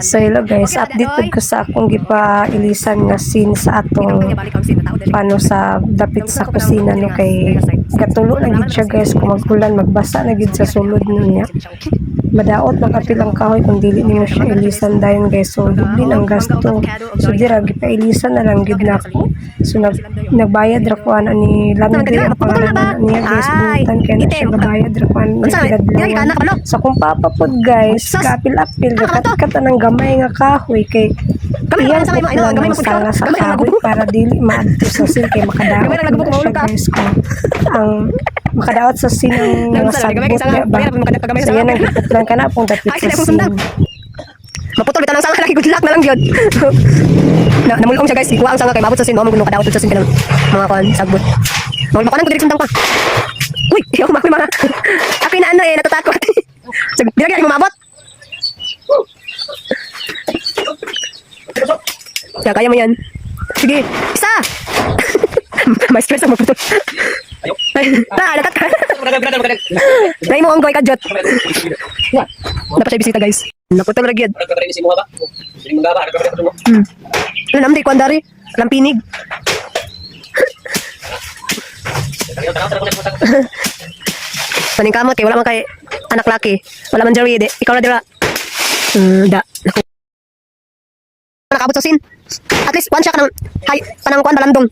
So hello guys, update pud ko sa akong gipa-ilisan nga scene sa atong paano sa dapit sa kusina no kay katulo na gid siya guys kung magulan magbasa na gid sa sulod niya. Madaot makapilang kahoy kung dili nimo siya ilisan dayon guys. So dublin ang gasto. So dira gipa-ilisan na lang gid nako. So nag nagbayad ra ko ana ni Landry ang pangalan niya guys. Butan kay na siya gabayad ra ko ana sa kung papapod guys, kapil-apil, kato. kakat ng gamay nga kahoy kay lang sa lang gamay ang mo sa nagubog. para dili maadto sa sin kay makadaot lang guys ko ang makadaot sa sin ang mga sa- sagbot sa nga ba lang, sa so yan ang gipuplan ka na kung dapit sa sila sin pusundan. Maputol bitaw ng sanga lagi good luck na lang gyud. na namulong siya guys, ikuha ang sanga kay mabot sa sin, mo mo kadaot sa sin kanang mga kon sagbot. Mawal pa kanan ko direksyon ka. Uy, ayaw makoy mga. Ako na ano eh, natatakot. Sige, di lagi mo mabot. Kaya kaya mo yan. Sige, isa! May stress ang maputol. Nakat ka. Dahil mo ang goy kadjot. Dapat siya bisita guys. Naputol ra gyud. Brother, brother, mo ba? Hindi mo gaba, brother, brother, mo. Hmm. Naman di kwandari? Alam pinig. Maning kamot kay wala man kay anak laki. Wala man Jerry di. Ikaw na dira. Hmm, da. Naku. Nakabot sa sin. At least one shot ka ng hay kanang kuan balandong.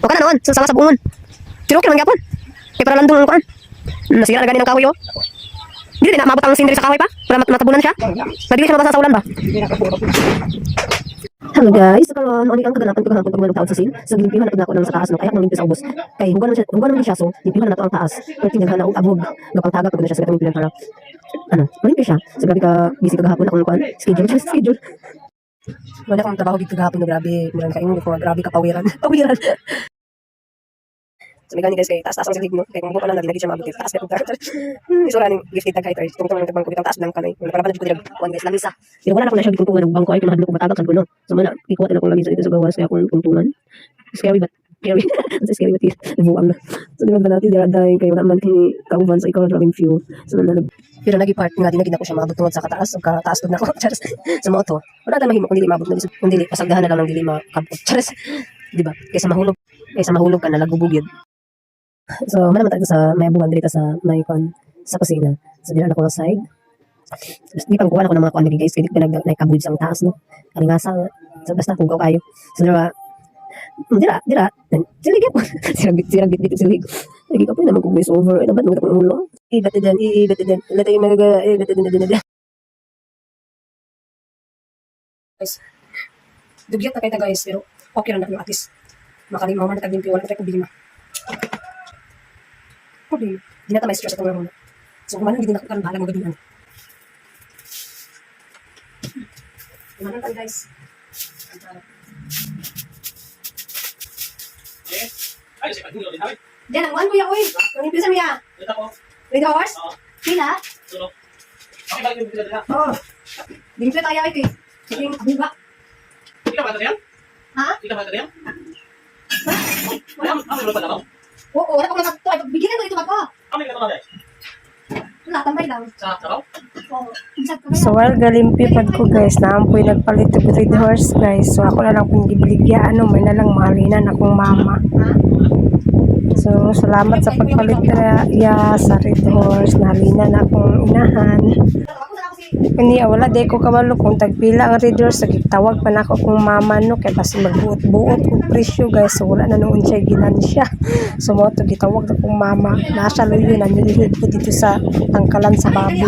O kana noon, sa sanga sa buungon. Pero okay man gyapon. Kay para ang kuan. Hmm, Nasira na gani ng kahoy oh. Hindi na mabot ang sin diri sa kahoy pa para mat matabunan siya. Pwede siya mabasa sa ulan ba? Hello guys, so karon ani ang kaganapan ko gahapon pag taon sa sin. So gimpihan na ako taas no kaya nang sa ubos. Kay hugon man siya, hugon man siya so gimpihan na to ang taas. Kay tinaghan na og abog, gapang taga pag na siya sa pilan para. Ano, malimpi siya. So grabe ka busy ka gahapon akong kuan. Schedule siya schedule. Wala akong trabaho dito gahapon no grabe, kaingon ko grabe ka pawiran. So may gani guys kay taas taas ang silig no. Kay kung buka lang lagi siya mabot taas kay pagka. Hmm, isura ning gift tag height tungtong lang tabang ko taas lang kanay. Wala para pa ko dirag kuan guys lamisa. Pero wala na ko na siya gituntungan ng bangko ay kung mahadlok ko matagak sa kuno. So mana ikuha na ko lamisa dito sa gawas kaya akong tuntungan. Scary but scary. Ang scary but buwang na. So di ba natin dira dahil kay wala man kini kauban sa ikaw driving fuel. So na pero lagi part nga din na ko siya maabot tungod sa kataas o kataas na ko Charas. sa moto. Wala ta mahimo kung dili maabot na kung dili pasagdahan na lang ng dili makabot. Charas. Di ba? Kaysa mahulog kaysa mahulog ka na lagubog yun. So, malaman tayo sa may buwan dito sa may kon sa kusina. So, dila na ko side. Di pang kuha na ko ng mga lagi guys, kaya ko nag naikabud sa taas no. Kani nga sa so, basta pugaw kayo. So, dira dira dira silig ko. Silig silig bit bit silig. Lagi ka po naman kung voice over. Ay, dapat mo ko ulo. Eh, ba't din, eh, ba't din. Lata yung magaga, eh, ba't din, din, din. Guys, dugyat na kayo guys, pero okay lang na at least. Makalimaw man na taglimpi, wala tayo problema. Problema. Di na may stress at mga So, kumanan hindi na ako bahala mo gabihan. Kumanan tayo guys. Eh, eh. Diyan, ang kuya, uy. Ang impisa mo ya. Dito po. Wait hours? Oo. Pila? Sulo. Okay, balik yung pila Oo. Oh. Dimpyo tayo ay kay. Sige, abuga. Ikaw ba ito yan? Ha? Ikaw ba ito yan? Wala, ang sulo pa na ako. Oo, wala ko mga to. Ay, bigyan ko ito ako. Kami ka eh. Wala, tambay lang. Sa sabaw? Oo. So while galimpi pad ko guys, naampoy nagpalit og red horse guys. So ako na lang pong gibligya ano, may na lang mahalinan akong mama. So salamat sa pagpalit ra ya sa red horse, nahalinan akong inahan. Na. Kani wala day ko kabalo kung tagpila ang red horse, tawag pa na ako kung mama no kay basi magbuot-buot og presyo guys. So wala na noon siya ginansya. So mo to gitawag na kong mama. Nasa luyo na nilihid ko dito sa tangkalan sa baboy.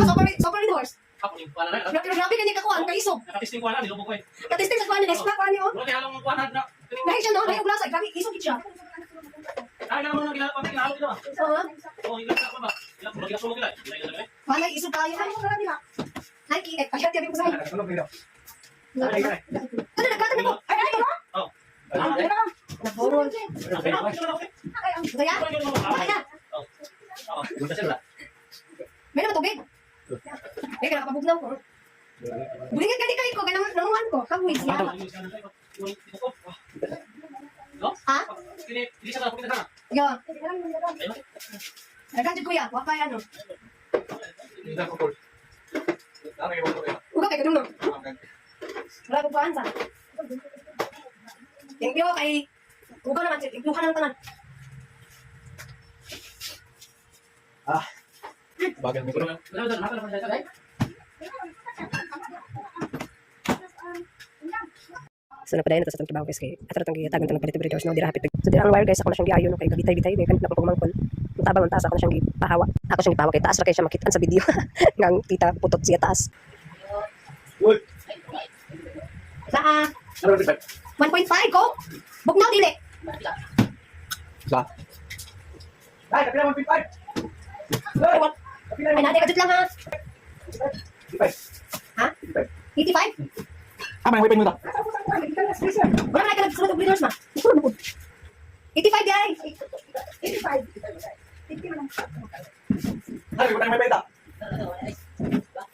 ako yung kuha na na. Pero grabe ka ko ang kaisog. Nakatisting kuha na, nilubog ko eh. Katisting sa kuan ni Nespa kuan ni oh. Wala kaya lang kuha na. na- Nahi siya no, nahi og lasa, grabe isog siya. Ay, naman ang ginagawa, ginagawa ko ba? Oo. Oo, ginagawa ko ba? Ginagawa ko ba? Wala isog tayo. Ay, wala nila. Nike, eh, pasyat yabi ko sa. ba? Ay, ay, ay. Ano nagkatan mo? Ay, ay, ano? Oo. Ano na? Naborol. Okay, okay, okay, okay. Ay, ang daya. Ay, na. Oo. Ganda sila. May naman tubig. Eh, kaya kapabugnaw ko. Bulingan kani kayo ko, ganang nanungan ko. Kabuhi siya. No? Ha? Hindi, siya na, kumita na. Yo. Ayun. Nagkan kuya, wa kaya ano. Hindi na, Ano yung mga Uga kay kadung no. Okay. Wala ko paan sa. Thank you kay Uga naman, thank you ka ng tanan. Ah. Bagal mo ko na. So napadayon na to sa tong kibaw guys kay ato tong gitagan tong palit breeders no dira hapit. So dira ang wire guys ako na siyang giayo no kay gabitay bitay kay kanila ko pagmangkon. Mutabang ang taas ako na siyang gipahawa. Ako siyang gipahawa kay taas ra kay siya makitaan sa video. Ngang tita putot siya taas. Uy. Sa Ano yung feedback? 1.5 ko. Bugnaw dili. Sa? Ay, kapila mo feedback. Ay, what? Ay, natin kadut lang ha. Feedback. Ha? Feedback. 85. Ah, may wiping mo ta. Wala na ka nagsulod og breeders ma. Ito mo. 85 di ay. 85. Ano yung wiping ta?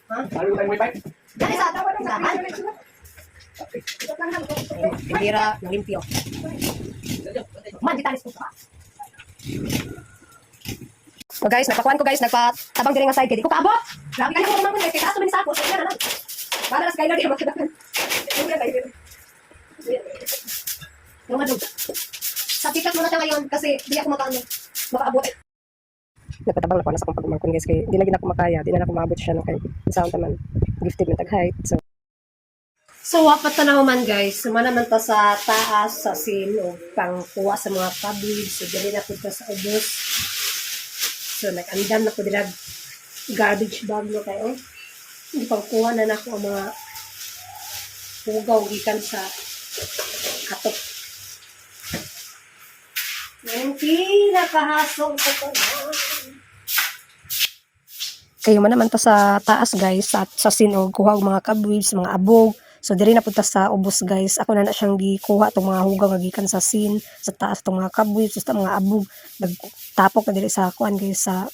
Ha? Ano yung wiping? Dali sa. Bira ng limpyo. Man, ditalis ko pa. So guys, nagpakuan ko guys, nagpatabang diri nga side kay di ko kaabot. Grabe kayo mo guys, kay taas man sa ako. Yan na. Para sa Skylar di magkadakan. Yung madug. Sa tikat mo na siya ngayon kasi di ako makaano, makaabot. Nagpatabang na ko na sa akong pagmangkon guys kay di na gina ko makaya, di na ako maabot siya no kay sa taman gifted na tag height. So So, wapat na naman guys. Suma naman ta sa taas sa sin o pangkuha sa mga kabig. So, dali na po sa ubos. So, nag-andam na po dila garbage bag no kayo. Hindi pang kuha na na ang mga hugaw gikan sa katok. Yung pinakahasong ko ko kayo man naman ta sa taas guys sa, sa sinog kuha og mga kabwibs mga abog. So diri na punta sa ubos guys. Ako na na siyang gikuha tong mga hugaw nga gikan sa sin sa taas tong mga kabwibs sa mga abog. Nagtapok na diri sa kuan guys sa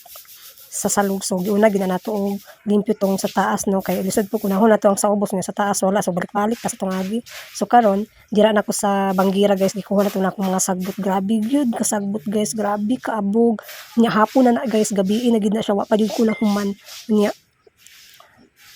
sa salug so giuna gina nato limpyo tong sa taas no? Kay lisod po kunahon nato ang sa ubos nga sa taas wala so balik-balik ta sa agi. So karon dira na ko sa banggira guys gikuha na to na akong mga sagbot. Grabe gyud kasagbot guys grabe kaabog. Nya hapon na na guys gabi na gid na siya wa pa jud ko na human. Nya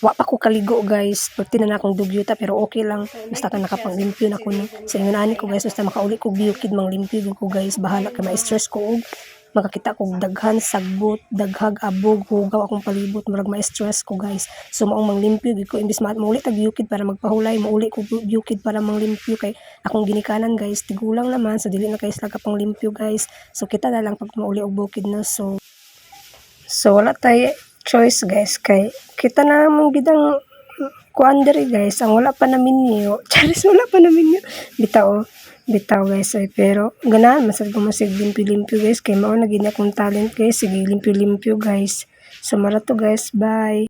wa pa ko kaligo guys. Pagti na akong dugyuta pero okay lang. Basta ka nakapanglimpyo na ko no? Sa ingon ani ko guys basta makauli ko biyukid mang limpyo gyud ko guys. Bahala kay ma-stress ko og makakita kog daghan sagbot daghag abog hugaw akong palibot murag ma-stress ko guys so maong manglimpyo gyud ko imbis ma mauli tag biyukid para magpahulay mauli ko biyukid para manglimpyo kay akong ginikanan guys tigulang naman so dili na kay sila ka panglimpyo guys so kita na lang pag mauli og bukid na so So, wala tayo choice, guys. Kay, kita na mong gidang kuan guys. Ang wala pa namin niyo. Charis, wala pa namin niyo. Bitaw, bitaw, guys. Ay, pero, ganahan, masag ko masig limpyo-limpyo, guys. Kay, mao na gina akong talent, guys. Sige, limpyo-limpyo, guys. So, mara to, guys. Bye.